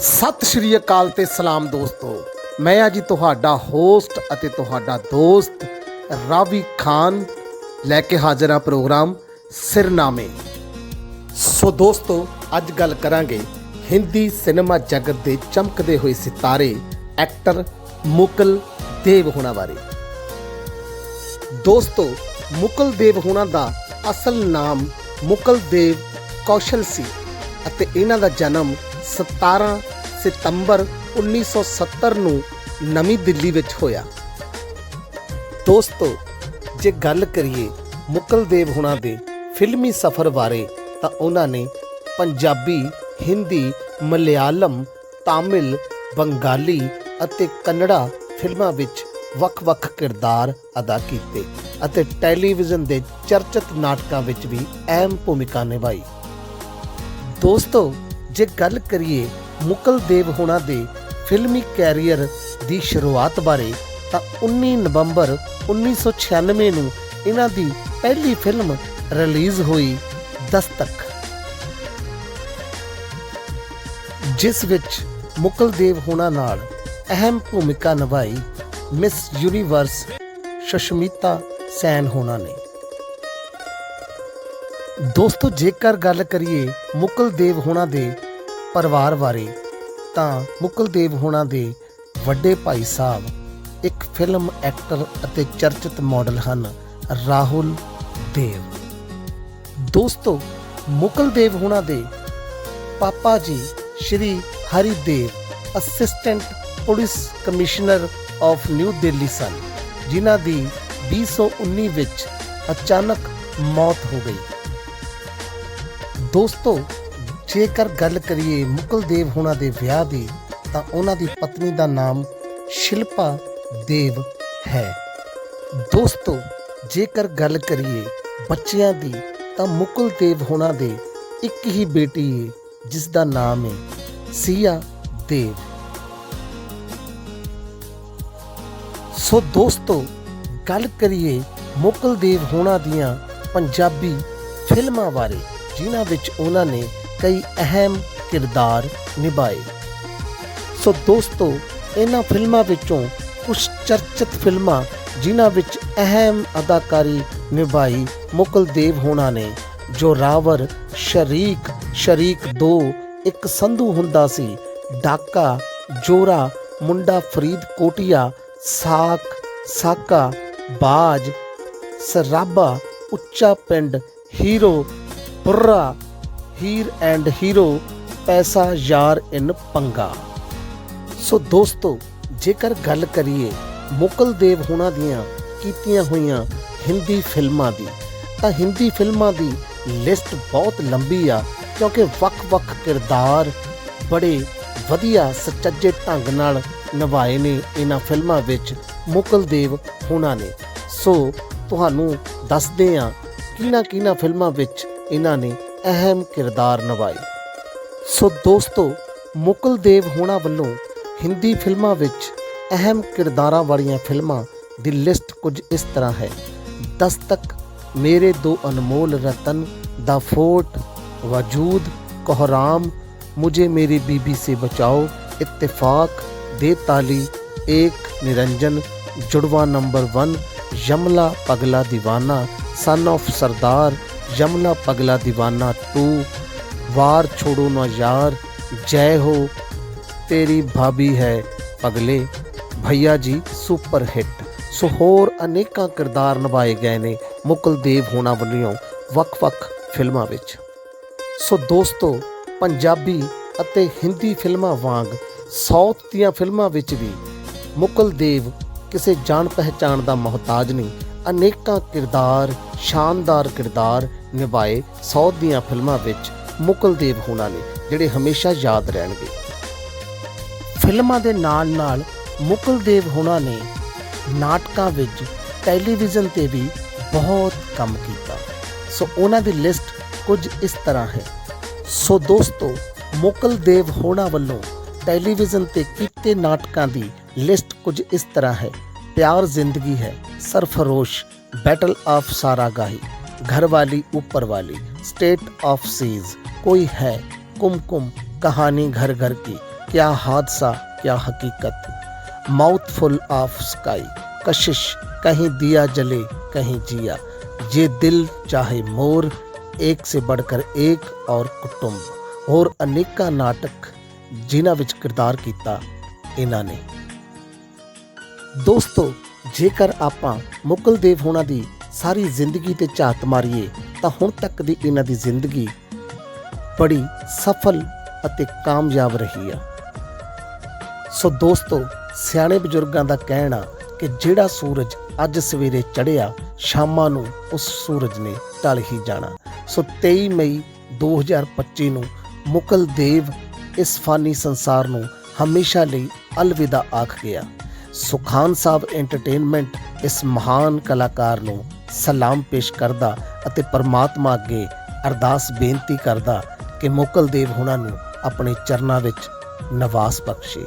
ਸਤਿ ਸ਼੍ਰੀ ਅਕਾਲ ਤੇ ਸਲਾਮ ਦੋਸਤੋ। ਮੈਂ ਆ ਜੀ ਤੁਹਾਡਾ ਹੋਸਟ ਅਤੇ ਤੁਹਾਡਾ ਦੋਸਤ ਰਾਵੀ ਖਾਨ ਲੈ ਕੇ ਹਾਜ਼ਰ ਹਾਂ ਪ੍ਰੋਗਰਾਮ ਸਿਰਨਾਮੇ। ਸੋ ਦੋਸਤੋ, ਅੱਜ ਗੱਲ ਕਰਾਂਗੇ ਹਿੰਦੀ ਸਿਨੇਮਾ ਜਗਤ ਦੇ ਚਮਕਦੇ ਹੋਏ ਸਿਤਾਰੇ ਐਕਟਰ ਮੁਕਲ ਦੇਵ ਹੋਣਾ ਬਾਰੇ। ਦੋਸਤੋ, ਮੁਕਲ ਦੇਵ ਹੋਣਾ ਦਾ ਅਸਲ ਨਾਮ ਮੁਕਲ ਦੇਵ ਕੌਸ਼ਲ ਸੀ ਅਤੇ ਇਹਨਾਂ ਦਾ ਜਨਮ 17 ਸਤੰਬਰ 1970 ਨੂੰ ਨਵੀਂ ਦਿੱਲੀ ਵਿੱਚ ਹੋਇਆ। ਦੋਸਤੋ, ਜੇ ਗੱਲ ਕਰੀਏ ਮੁਕਲ ਦੇਵ ਹੁਣਾਂ ਦੇ ਫਿਲਮੀ ਸਫ਼ਰ ਬਾਰੇ, ਤਾਂ ਉਹਨਾਂ ਨੇ ਪੰਜਾਬੀ, ਹਿੰਦੀ, ਮਲਿਆਲਮ, ਤਾਮਿਲ, ਬੰਗਾਲੀ ਅਤੇ ਕੰਨੜਾ ਫਿਲਮਾਂ ਵਿੱਚ ਵੱਖ-ਵੱਖ ਕਿਰਦਾਰ ਅਦਾ ਕੀਤੇ ਅਤੇ ਟੈਲੀਵਿਜ਼ਨ ਦੇ ਚਰਚਿਤ ਨਾਟਕਾਂ ਵਿੱਚ ਵੀ ਅਹਿਮ ਭੂਮਿਕਾ ਨਿਭਾਈ। ਦੋਸਤੋ ਜੇ ਗੱਲ ਕਰੀਏ ਮੁਕਲ ਦੇਵ ਹੁਣਾਂ ਦੇ ਫਿਲਮੀ ਕੈਰੀਅਰ ਦੀ ਸ਼ੁਰੂਆਤ ਬਾਰੇ, ਤਾਂ 19 ਨਵੰਬਰ 1996 ਨੂੰ ਇਹਨਾਂ ਦੀ ਪਹਿਲੀ ਫਿਲਮ ਰਿਲੀਜ਼ ਹੋਈ ਦਸਤਕ। ਜਿਸ ਵਿੱਚ ਮੁਕਲ ਦੇਵ ਹੋਣਾ ਨਾਲ ਅਹਿਮ ਭੂਮਿਕਾ ਨਿਭਾਈ ਮਿਸ ਯੂਨੀਵਰਸ ਸ਼ਸ਼ਮੀਤਾ ਸੈਨ ਹੋਣਾ ਨੇ। ਦੋਸਤੋ, ਜੇਕਰ ਗੱਲ ਕਰੀਏ ਮੁਕਲ ਦੇਵ ਹੋਣਾ ਦੇ ਪਰਿਵਾਰ ਬਾਰੇ, ਤਾਂ ਮੁਕਲ ਦੇਵ ਹੋਣਾ ਦੇ ਵੱਡੇ ਭਾਈ ਸਾਹਿਬ ਇੱਕ ਫਿਲਮ ਐਕਟਰ ਅਤੇ ਚਰਚਿਤ ਮਾਡਲ ਹਨ, ਰਾਹੁਲ ਦੇਵ। ਦੋਸਤੋ, ਮੁਕਲ ਦੇਵ ਹੋਣਾ ਦੇ ਪਾਪਾ ਜੀ Shri Hari Dev assistant police commissioner of New Delhi ਸਨ, ਜਿਨ੍ਹਾਂ ਦੀ 2019 ਵਿੱਚ ਅਚਾਨਕ ਮੌਤ ਹੋ ਗਈ। ਦੋਸਤੋ, ਜੇਕਰ ਗੱਲ ਕਰੀਏ ਮੁਕਲ ਦੇਵ ਹੋਣਾ ਦੇ ਵਿਆਹ ਦੀ, ਤਾਂ ਉਹਨਾਂ ਦੀ ਪਤਨੀ ਦਾ ਨਾਮ ਸ਼ਿਲਪਾ ਦੇਵ ਹੈ। ਦੋਸਤੋ, ਜੇਕਰ ਗੱਲ ਕਰੀਏ ਬੱਚਿਆਂ ਦੀ, ਤਾਂ ਮੁਕਲ ਦੇਵ ਹੋਣਾ ਦੇ ਇੱਕ ਹੀ ਬੇਟੀ ਹੈ ਜਿਸ ਦਾ ਨਾਮ ਹੈ ਸੀਆ ਦੇਵ। ਸੋ ਦੋਸਤੋ, ਗੱਲ ਕਰੀਏ ਮੁਕਲ ਦੇਵ ਹੋਣਾ ਦੀਆਂ ਪੰਜਾਬੀ ਫਿਲਮਾਂ ਬਾਰੇ। ਜਿਨ੍ਹਾਂ ਵਿੱਚ ਉਹਨਾਂ ਨੇ ਕਈ ਅਹਿਮ ਕਿਰਦਾਰ ਨਿਭਾਏ। ਸੋ ਦੋਸਤੋ, ਇਹਨਾਂ ਫਿਲਮਾਂ ਵਿੱਚੋਂ ਕੁਝ ਚਰਚਿਤ ਫਿਲਮਾਂ ਜਿਨ੍ਹਾਂ ਵਿੱਚ ਅਹਿਮ ਅਦਾਕਾਰੀ ਨਿਭਾਈ ਮੁਕਲ ਦੇਵ ਹੋਣਾ ਨੇ, ਜੋ ਰਾਵਰ ਸ਼ਰੀਕ ਸ਼ਰੀਕ 2 ਇੱਕ ਸੰਧੂ ਹੁੰਦਾ ਸੀ, ਡਾਕਾ, ਜੋਰਾ, ਮੁੰਡਾ ਫਰੀਦ ਕੋਟਿਆ, ਸਾਕ, ਸਾਕਾ, ਬਾਜ ਸਰਾਬਾ ਉੱਚਾ ਪਿੰਡ, ਹੀਰੋ ਪੁਰਰਾ ਹੀਰ ਐਂਡ ਹੀਰੋ, ਪੈਸਾ ਯਾਰ ਇਨ ਪੰਗਾ। ਸੋ ਦੋਸਤੋ, ਜੇਕਰ ਗੱਲ ਕਰੀਏ ਮੁਕਲ ਦੇਵ ਹੁਣਾਂ ਦੀਆਂ ਕੀਤੀਆਂ ਹੋਈਆਂ ਹਿੰਦੀ ਫਿਲਮਾਂ ਦੀ, ਤਾਂ ਹਿੰਦੀ ਫਿਲਮਾਂ ਦੀ ਲਿਸਟ ਬਹੁਤ ਲੰਬੀ ਆ, ਕਿਉਂਕਿ ਵੱਖ-ਵੱਖ ਕਿਰਦਾਰ ਬੜੇ ਵਧੀਆ ਸੁਚੱਜੇ ਢੰਗ ਨਾਲ ਨਿਭਾਏ ਨੇ ਇਹਨਾਂ ਫਿਲਮਾਂ ਵਿੱਚ ਮੁਕਲ ਦੇਵ ਹੁਣਾਂ ਨੇ। ਸੋ, ਤੁਹਾਨੂੰ ਦੱਸਦੇ ਆ ਕਿਹਨਾਂ ਕਿਹਨਾਂ ਫਿਲਮਾਂ ਵਿੱਚ ਇਹਨਾਂ ਨੇ ਅਹਿਮ ਕਿਰਦਾਰ ਨਿਭਾਏ। ਸੋ ਦੋਸਤੋ, ਮੁਕਲ ਦੇਵ ਹੋਣਾ ਵੱਲੋਂ ਹਿੰਦੀ ਫਿਲਮਾਂ ਵਿੱਚ ਅਹਿਮ ਕਿਰਦਾਰਾਂ ਵਾਲੀਆਂ ਫਿਲਮਾਂ ਦੀ ਲਿਸਟ ਕੁਝ ਇਸ ਤਰ੍ਹਾਂ ਹੈ। ਦਸਤਕ, ਮੇਰੇ ਦੋ ਅਨਮੋਲ ਰਤਨ, ਦਾ ਫੋਟ, ਵਜੂਦ, ਕੋਹਰਾਮ, ਮੁਝੇ ਮੇਰੀ ਬੀਬੀ ਸੇ ਬਚਾਓ, ਇਤਫਾਕ, ਦੇ ਤਾਲੀ ਇੱਕ ਨਿਰੰਜਨ, ਜੁੜਵਾ ਨੰਬਰ 1 ਯਮਲਾ, ਪਗਲਾ دیਵਾਨਾ ਸਨ ਆਫ ਸਰਦਾਰ ਯਮਨਾ ਪਗਲਾ دیਵਾਨਾ ਤੂੰ, ਵਾਰ ਛੋੜੋ ਨਾ ਯਾਰ, ਜੈ ਹੋ, ਤੇਰੀ ਭਾਬੀ ਹੈ ਪਗਲੇ। ਭਈਆ ਜੀ ਸੁਪਰ ਹਿੱਟ ਸੋ ਹੋਰ ਅਨੇਕਾਂ ਕਿਰਦਾਰ ਨਿਭਾਏ ਗਏ ਨੇ, ਮੁਕਲ ਦੇਵ ਹੋਣਾ ਵੱਲੋਂ ਵੱਖ-ਵੱਖ ਫਿਲਮਾਂ ਵਿੱਚ। ਸੋ ਦੋਸਤੋ, ਪੰਜਾਬੀ ਅਤੇ ਹਿੰਦੀ ਫਿਲਮਾਂ ਵਾਂਗ ਸਾਊਥ ਦੀਆਂ ਫਿਲਮਾਂ ਵਿੱਚ ਵੀ ਮੁਕਲ ਦੇਵ ਕਿਸੇ ਜਾਣ ਪਹਿਚਾਣ ਦਾ ਮਹਤਾਜ ਨਹੀਂ ਅਨੇਕਾਂ ਕਿਰਦਾਰ, ਸ਼ਾਨਦਾਰ ਕਿਰਦਾਰ ਨਿਭਾਏ ਸਾਊਥ ਦੀਆਂ ਫਿਲਮਾਂ ਵਿੱਚ ਮੁਕਲ ਦੇਵ ਹੋਣਾ ਨੇ, ਜਿਹੜੇ ਹਮੇਸ਼ਾ ਯਾਦ ਰਹਿਣਗੇ। ਫਿਲਮਾਂ ਦੇ ਨਾਲ-ਨਾਲ ਮੁਕਲ ਦੇਵ ਹੋਣਾ ਨੇ ਨਾਟਕਾਂ ਵਿੱਚ ਟੈਲੀਵਿਜ਼ਨ ਤੇ ਵੀ ਬਹੁਤ ਕੰਮ ਕੀਤਾ। ਸੋ ਉਹਨਾਂ ਦੀ ਲਿਸਟ ਕੁਝ ਇਸ ਤਰ੍ਹਾਂ ਹੈ। ਸੋ ਦੋਸਤੋ, ਮੁਕਲ ਦੇਵ ਹੋਣਾ ਵੱਲੋਂ ਟੈਲੀਵਿਜ਼ਨ ਤੇ ਕੀਤੇ ਨਾਟਕਾਂ ਦੀ ਲਿਸਟ ਕੁਝ ਇਸ ਤਰ੍ਹਾਂ ਹੈ। प्यार ज़िंदगी है, सरफरोश बैटल ऑफ़ सारागाही घर वाली ऊपर वाली स्टेट ऑफ़ सीज कोई है, कुमकुम, कहानी घर घर की, क्या हादसा, क्या हकीकत। माउथ फुल ऑफ़ स्काई कशिश, कहीं दिया जले, कहीं जिया ये दिल चाहे मोर, एक से बढ़कर एक और कुटुंब। और अनेका नाटक जिन्हों किरदार किया इन्होंने ਦੋਸਤੋ, ਜੇਕਰ ਆਪਾਂ ਮੁਕਲ ਦੇਵ ਹੋਣਾ ਦੀ ਸਾਰੀ ਜ਼ਿੰਦਗੀ ਤੇ ਝਾਤ ਮਾਰੀਏ, ਤਾਂ ਹੁਣ ਤੱਕ ਦੀ ਇਹਨਾਂ ਦੀ ਜ਼ਿੰਦਗੀ ਬੜੀ ਸਫਲ ਅਤੇ ਕਾਮਯਾਬ ਰਹੀ ਆ। ਸੋ ਦੋਸਤੋ, ਸਿਆਣੇ ਬਜ਼ੁਰਗਾਂ ਦਾ ਕਹਿਣਾ ਕਿ ਜਿਹੜਾ ਸੂਰਜ ਅੱਜ ਸਵੇਰੇ ਚੜ੍ਹਿਆ, ਸ਼ਾਮਾਂ ਨੂੰ ਉਸ ਸੂਰਜ ਨੇ ਢਲ ਹੀ ਜਾਣਾ। ਸੋ 23 ਮਈ 2025 ਨੂੰ ਮੁਕਲ ਦੇਵ ਇਸ ਫਾਨੀ ਸੰਸਾਰ ਨੂੰ ਹਮੇਸ਼ਾ ਲਈ ਅਲਵਿਦਾ ਆਖ ਗਿਆ। ਸੁਖਾਨ ਸਾਹਿਬ ਐਂਟਰਟੇਨਮੈਂਟ ਇਸ ਮਹਾਨ ਕਲਾਕਾਰ ਨੂੰ ਸਲਾਮ ਪੇਸ਼ ਕਰਦਾ ਅਤੇ ਪਰਮਾਤਮਾ ਅੱਗੇ ਅਰਦਾਸ ਬੇਨਤੀ ਕਰਦਾ ਕਿ ਮੁਕਲ ਦੇਵ ਹੁਣਾਂ ਨੂੰ ਆਪਣੇ ਚਰਨਾਂ ਵਿੱਚ ਨਵਾਸ ਬਖਸ਼ੇ।